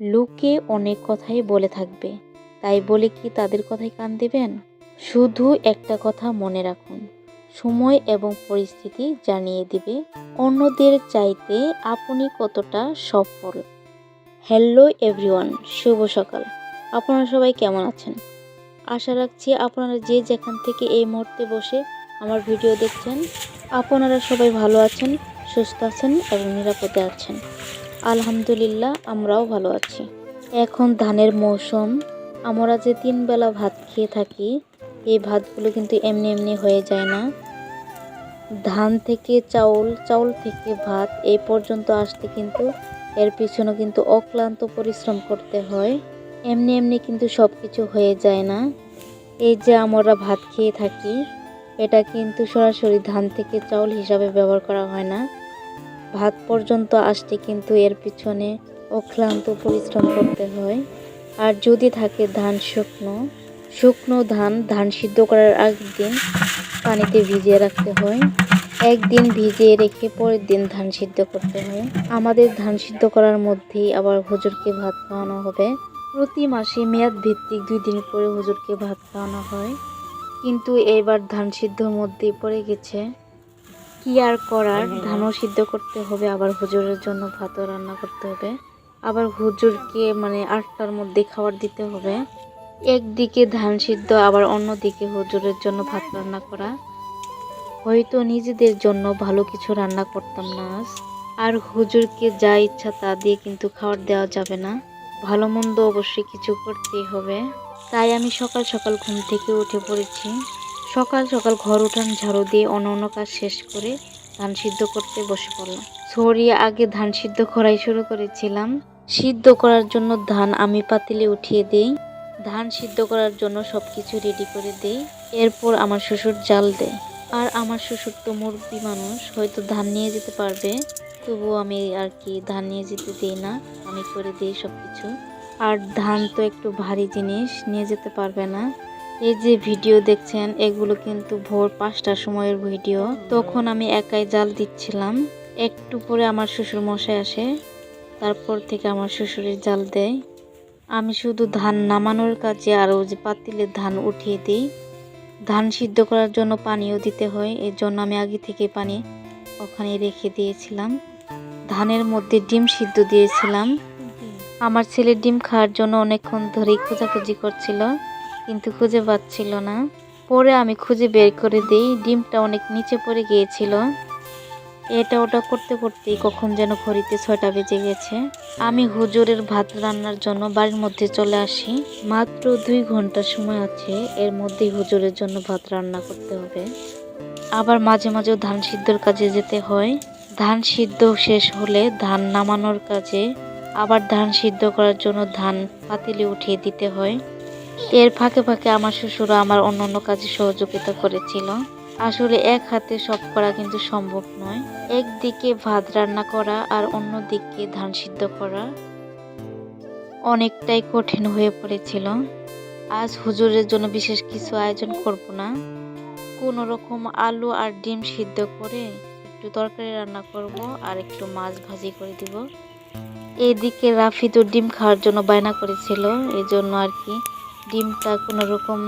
লোকে অনেক কথাই বলে থাকবে। তাই বলে কি তাদের কথায় কান দেবেন? শুধু একটা কথা মনে রাখুন, সময় এবং পরিস্থিতি জানিয়ে দিবে, অন্যদের চাইতে আপনি কতটা সফল। হ্যালো এভরিওয়ান, শুভ সকাল। আপনারা সবাই কেমন আছেন? আশা রাখছি আপনারা যে যেখান থেকে এই মুহূর্তে বসে আমার ভিডিও দেখছেন, আপনারা সবাই ভালো আছেন, সুস্থ আছেন এবং নিরাপদে আছেন। আলহামদুলিল্লাহ, আমরাও ভালো আছি। এখন ধানের মৌসুম। আমরা যে তিন বেলা ভাত খেয়ে থাকি, এই ভাতগুলো কিন্তু এমনি এমনি হয়ে যায় না। ধান থেকে চাউল চাউল থেকে ভাত এই পর্যন্ত আসতে কিন্তু এর পিছনে কিন্তু অক্লান্ত পরিশ্রম করতে হয়। এমনি এমনি কিন্তু সব কিছু হয়ে যায় না। এই যে আমরা ভাত খেয়ে থাকি, এটা কিন্তু সরাসরি ধান থেকে চাউল হিসাবে ব্যবহার করা হয় না। ভাত পর্যন্ত আসতে কিন্তু এর পিছনে অক্লান্ত পরিশ্রম করতে হয়। আর যদি থাকে ধান শুকনো শুকনো ধান ধান সিদ্ধ করার আগের দিন পানিতে ভিজিয়ে রাখতে হয়। একদিন ভিজিয়ে রেখে পরের দিন ধান সিদ্ধ করতে হয়। আমাদের ধান সিদ্ধ করার মধ্যেই আবার হুজুরকে ভাত খাওয়ানো হবে। প্রতি মাসে মেয়াদ ভিত্তিক দুই দিন পরে হুজুরকে ভাত খাওয়ানো হয়। কিন্তু এইবার ধান সিদ্ধর মধ্যেই পড়ে গেছে। কি আর করার? ধানও সিদ্ধ করতে হবে, আবার হুজুরের জন্য ভাতও রান্না করতে হবে। আবার হুজুরকে মানে আটটার মধ্যে খাবার দিতে হবে। একদিকে ধান সিদ্ধ, আবার অন্যদিকে হুজুরের জন্য ভাত রান্না করা। হয়তো নিজেদের জন্য ভালো কিছু রান্না করতাম না আজ। আর হুজুরকে যা ইচ্ছা তা দিয়ে কিন্তু খাবার দেওয়া যাবে না। ভালো মন্দ অবশ্যই কিছু করতেই হবে। তাই আমি সকাল সকাল ঘুম থেকে উঠে পড়েছি। সকাল সকাল ঘর উঠান ঝাড়ু দিয়ে অন্য অন্য কাজ শেষ করে ধান সিদ্ধ করতে বসে পড়লাম। ছড়িয়ে আগে ধান সিদ্ধ করাই শুরু করেছিলাম। সিদ্ধ করার জন্য ধান আমি পাতিলে উঠিয়ে দিই। ধান সিদ্ধ করার জন্য সব কিছু রেডি করে দিই। এরপর আমার শ্বশুর জাল দেয়। আর আমার শ্বশুর তো মুরব্বী মানুষ, হয়তো ধান নিয়ে যেতে পারবে। তবুও আমি আর কি ধান নিয়ে যেতে দিই না, আমি করে দিই সব কিছু আর ধান তো একটু ভারী জিনিস, নিয়ে যেতে পারবে না। এই যে ভিডিও দেখছেন, এগুলো কিন্তু ভোর পাঁচটার সময়ের ভিডিও। তখন আমি একাই জাল দিচ্ছিলাম। একটু পরে আমার শ্বশুর মশাই আসে, তারপর থেকে আমার শ্বশুরের জাল দেয়। আমি শুধু ধান নামানোর কাজে আর ওই যে পাতিলে ধান উঠিয়ে দিই। ধান সিদ্ধ করার জন্য পানিও দিতে হয় এর জন্য আমি আগে থেকে পানি ওখানে রেখে দিয়েছিলাম। ধানের মধ্যে ডিম সিদ্ধ দিয়েছিলাম। আমার ছেলে ডিম খাওয়ার জন্য অনেকক্ষণ ধরেই খোঁজাখুঁজি করছিল। কিন্তু খুঁজে পাচ্ছিল না। পরে আমি খুঁজে বের করে দিই, ডিমটা অনেক নিচে পড়ে গিয়েছিল। এটা ওটা করতে করতেই কখন যেন ঘড়িতে ছয়টা বেজে গেছে। আমি হুজুরের ভাত রান্নার জন্য বাড়ির মধ্যে চলে আসি। মাত্র দুই ঘণ্টা সময় আছে, এর মধ্যেই হুজুরের জন্য ভাত রান্না করতে হবে। আবার মাঝে মাঝেও ধান সিদ্ধর কাজে যেতে হয়। ধান সিদ্ধ শেষ হলে ধান নামানোর কাজে আবার ধান সিদ্ধ করার জন্য ধান পাতিলে উঠিয়ে দিতে হয়। এর ফাঁকে ফাঁকে আমার শ্বশুর আমার অন্য অন্য কাজে সহযোগিতা করেছিল। আসলে এক হাতে সব করা কিন্তু সম্ভব নয়। একদিকে ভাত রান্না করা আর অন্যদিকে ধান সিদ্ধ করা অনেকটাই কঠিন হয়ে পড়েছিল। আজ হুজুরের জন্য বিশেষ কিছু আয়োজন করব না। কোনো রকম আলু আর ডিম সিদ্ধ করে একটু তরকারি রান্না করব আর একটু মাছ ভাজি করে দিব। এদিকে রাফি ডিম খাওয়ার জন্য বায়না করেছিল এই জন্য আর কি ডিমটা কোনো রকম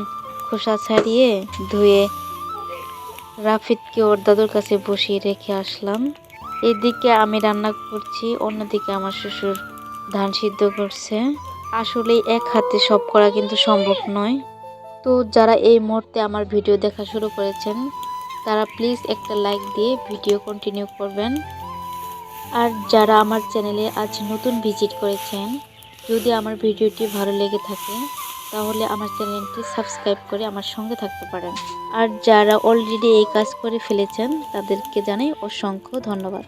খোসা ছাড়িয়ে ধুয়ে রাফিদকে ওর দাদুর কাছে বসিয়ে রেখে আসলাম। এদিকে আমি রান্না করছি, অন্যদিকে আমার শ্বশুর ধান সিদ্ধ করছে। আসলে এক হাতে সব করা কিন্তু সম্ভব নয়। তো যারা এই মুহূর্তে আমার ভিডিও দেখা শুরু করেছেন, তারা প্লিজ একটা লাইক দিয়ে ভিডিও কন্টিনিউ করবেন। আর যারা আমার চ্যানেলে আজ নতুন ভিজিট করেছেন, যদি আমার ভিডিওটি ভালো লেগে থাকে তাহলে আমার চ্যানেলটি সাবস্ক্রাইব করে আমার সঙ্গে থাকতে পারেন। আর যারা অলরেডি এই কাজ করে ফেলেছেন, তাদেরকে জানাই অসংখ্য ধন্যবাদ।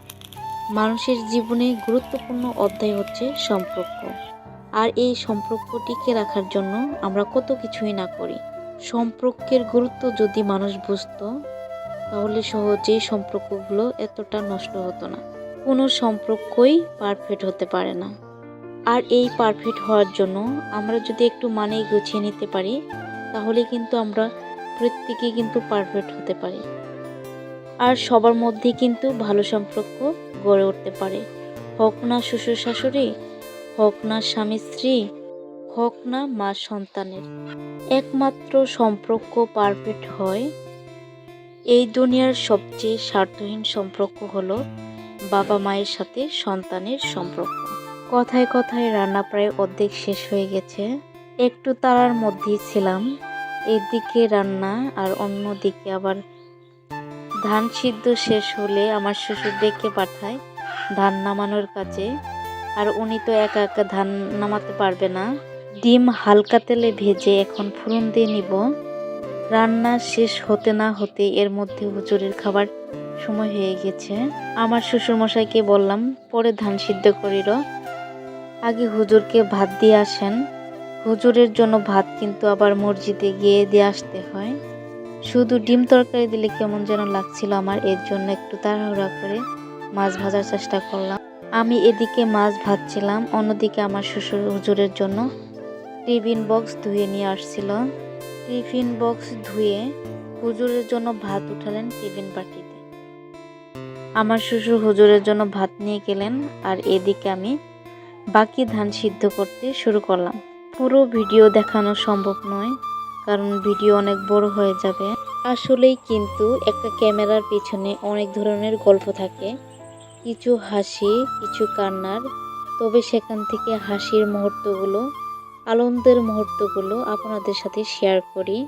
মানুষের জীবনে গুরুত্বপূর্ণ অধ্যায় হচ্ছে সম্পর্ক। আর এই সম্পর্ক টিকে রাখার জন্য আমরা কত কিছুই না করি। সম্পর্কের গুরুত্ব যদি মানুষ বুঝতো, তাহলে সহজেই সম্পর্কগুলো এতটা নষ্ট হতো না। কোনো সম্পর্কই পারফেক্ট হতে পারে না। আর এই পারফেক্ট হওয়ার জন্য আমরা যদি একটু মানে গুছিয়ে নিতে পারি তাহলে কিন্তু আমরা প্রত্যেকেই কিন্তু পারফেক্ট হতে পারি। আর সবার মধ্যে কিন্তু ভালো সম্পর্ক গড়ে উঠতে পারে। হোক না শ্বশুর শাশুড়ি, হোক না স্বামী স্ত্রী, হোক না মা সন্তানের। একমাত্র সম্পর্ক পারফেক্ট হয়। এই দুনিয়ার সবচেয়ে স্বার্থহীন সম্পর্ক হলো বাবা মায়ের সাথে সন্তানের সম্পর্ক। কথায় কথায় রান্না প্রায় অর্ধেক শেষ হয়ে গেছে। একটু তারার মধ্যেই ছিলাম। এদিকে রান্না আর অন্যদিকে আবার ধান সিদ্ধ শেষ হলে আমার শ্বশুর ডেকে পাঠায় ধান নামানোর কাজে। আর উনি তো একা একা ধান নামাতে পারবে না। ডিম হালকা তেলে ভেজে এখন ফোড়ন দিয়ে নিব। রান্না শেষ হতে না হতে এর মধ্যে হুজুরের খাবার সময় হয়ে গেছে। আমার শ্বশুরমশাইকে বললাম, পরে ধান সিদ্ধ করিল আগে হুজুরকে ভাত দিয়ে আসেন। হুজুরের জন্য ভাত কিন্তু আবার মসজিদে গিয়ে দিয়ে আসতে হয়। শুধু ডিম তরকারি দিলে কেমন যেন লাগছিল আমার, এর জন্য একটু তাড়াহুড়া করে মাছ ভাজার চেষ্টা করলাম। আমি এদিকে মাছ ভাজছিলাম, অন্যদিকে আমার শ্বশুর হুজুরের জন্য টিফিন বক্স ধুয়ে নিয়ে আসছিল। টিফিন বক্স ধুয়ে হুজুরের জন্য ভাত উঠালেন টিফিন বাটিতে। আমার শ্বশুর হুজুরের জন্য ভাত নিয়ে গেলেন, আর এদিকে আমি বাকি ধান সিদ্ধ করতে শুরু করলাম। পুরো ভিডিও দেখানো সম্ভব নয়, কারণ ভিডিও অনেক বড় হয়ে যাবে। আসলেই কিন্তু একটা ক্যামেরার পিছনে অনেক ধরনের গল্প থাকে। কিছু হাসি, কিছু কান্নার। তবে সেখান থেকে হাসির মুহূর্তগুলো, আনন্দের মুহূর্তগুলো আপনাদের সাথে শেয়ার করি।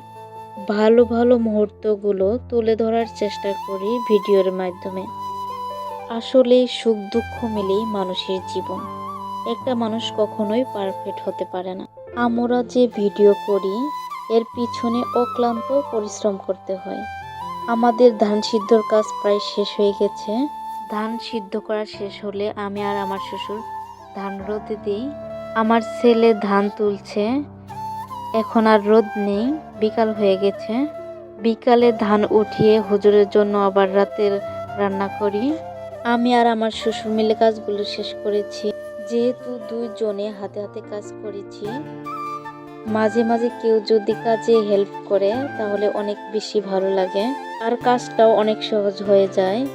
ভালো ভালো মুহূর্তগুলো তুলে ধরার চেষ্টা করি ভিডিওর মাধ্যমে। আসলে সুখ দুঃখ মিলেই মানুষের জীবন। একটা মানুষ কখনোই পারফেক্ট হতে পারে না। আমরা যে ভিডিও করি, এর পিছনে অক্লান্ত পরিশ্রম করতে হয়। আমাদের ধান সিদ্ধর কাজ প্রায় শেষ হয়ে গেছে। ধান সিদ্ধ করা শেষ হলে আমি আর আমার শ্বশুর ধান রোদে দিই। আমার ছেলে ধান তুলছে। এখন আর রোদ নেই, বিকাল হয়ে গেছে। বিকালে ধান উঠিয়ে হুজুরের জন্য আবার রাতের রান্না করি। আমি আর আমার শ্বশুর মিলে কাজগুলো শেষ করেছি। যেহেতু দুইজনে হাতে হাতে কাজ করেছি, মাঝে মাঝে কেউ যদি কাজে হেল্প করে, তাহলে অনেক বেশি ভালো লাগে। আর কাজটাও অনেক সহজ হয়ে যায়।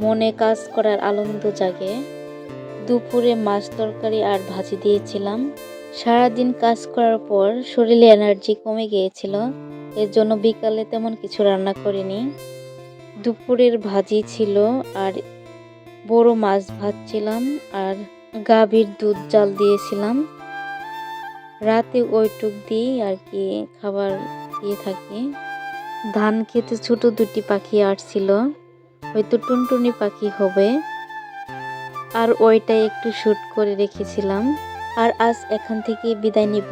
মনে কাজ করার আনন্দ জাগে। দুপুরে মাছ তরকারি আর ভাজি দিয়েছিলাম। সারাদিন কাজ করার পর শরীরে এনার্জি কমে গিয়েছিল। এর জন্য বিকালে তেমন কিছু রান্না করিনি। দুপুরের ভাজি ছিল আর বড় মাছ ভাজছিলাম আর গাভীর দুধ জাল দিয়েছিলাম। রাতে ওইটুক দিয়েই আর কি খাবার দিয়ে থাকি। ধান খেতে ছোট দুটি পাখি আসছিল, হয়তো টুনটুনি পাখি হবে। আর ওইটাই একটু শ্যুট করে রেখেছিলাম। আর আজ এখান থেকে বিদায় নিব।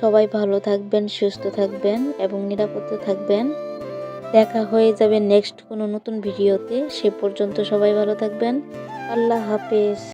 সবাই ভালো থাকবেন, সুস্থ থাকবেন এবং নিরাপদে থাকবেন। দেখা হয়ে যাবে নেক্সট কোনো নতুন ভিডিওতে। সে পর্যন্ত সবাই ভালো থাকবেন। আল্লাহ হাফেজ।